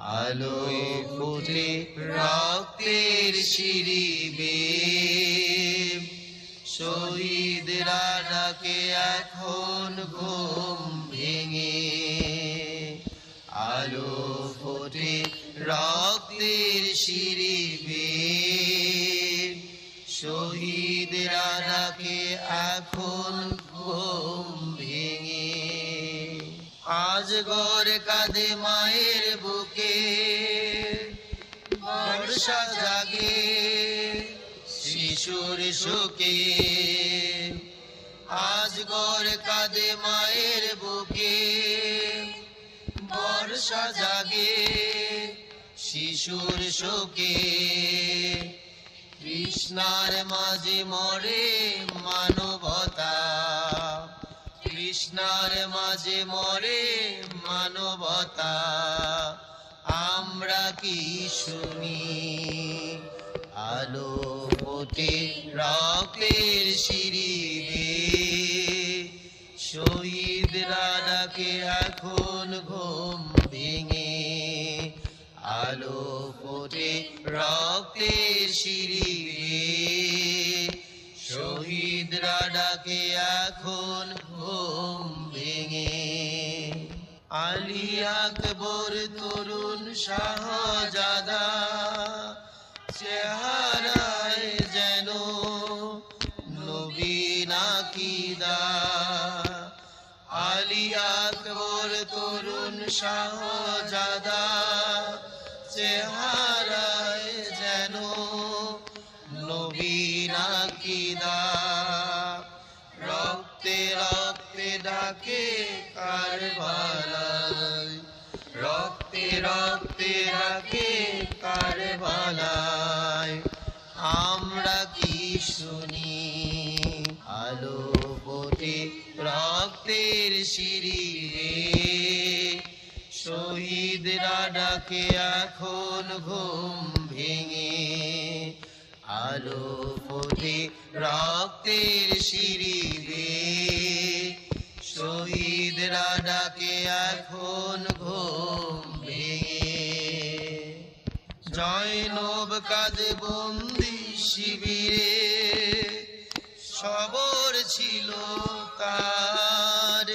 আলোয় ফুটে রক্তের শিরিবে শহীদরা ডাকে এখন ঘুম ভেঙে। আলো ফোটে রক্তের শিরিবে শহীদরা ডাকে এখন ঘুম ভেঙে। আজ গড় কাঁদে মায়ের বর্ষা জাগে, শিশুর শোকে আজ গড় কাঁদে মায়ের বুকে, বর্ষা জাগে, শিশুর শোকে কৃষ্ণার মাঝে মরে মানবতা, কৃষ্ণার মাঝে মরে মানবতা। কি শুনি? আলো ফোটে রক্তের শিরিবে শহীদরা ডাকে এখন ঘুম ভেঙে। আলো ফোটে রক্তের শিরিবে শহীদরা ডাকে এখন ঘুম আলী আকবর তরুণ শাহজাদা চেহারায় যেন নবীন আকিদা আলী আকবর তরুণ শাহজাদা চেহারায় ডাকে কারবালায়। রক্তে রক্তে ডাকে কারবালায়। আমরা কি শুনি? আলো ফোটে রক্তের শিরিরে। শহীদরা ডাকে এখন ঘুম ভেঙে। আলো ফোটে রক্তের শিরিবে শহীদরা ডাকে এখন ঘুম জয়নব কাজে বন্দি শিবিরে, সবর ছিল তার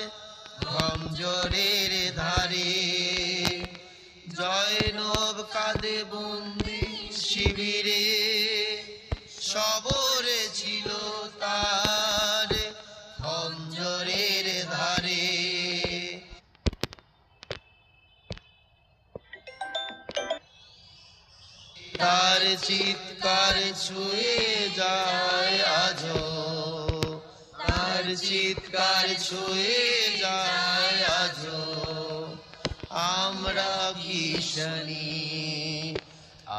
গমজরের ধারে। জয়নব কাঁদে বন্দি শিবিরে, সবর তার চিৎকার ছুঁয়ে যায় আজো তার চিৎকার ছুঁয়ে যায় আজো আমরা ভীষণী।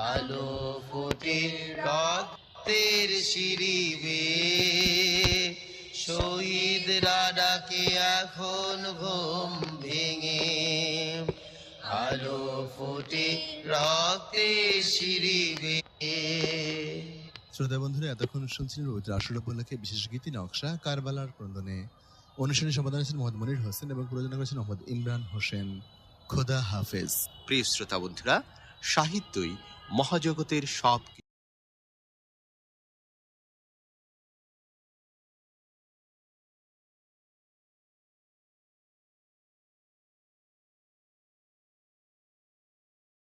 আলো ফোটে রক্তের শিরিবে শহীদ রাডাকে এখন ঘুম আলো ফুটে রক্তে শিরিবে শ্রোতা বন্ধুরা এতক্ষণ শুনছিলেন রবীন্দ্র আসর উপলক্ষে বিশেষ গীতি নকশা কারবালার ক্রন্দনে। অনুষ্ঠানে সম্পাদনা ছিলেন মোহাম্মদ মনির হোসেন এবং প্রযোজনা করেছেন মোহাম্মদ ইমরান হোসেন। খোদা হাফেজ। প্রিয় শ্রোতা বন্ধুরা সাহিত্যই মহাজগতের সব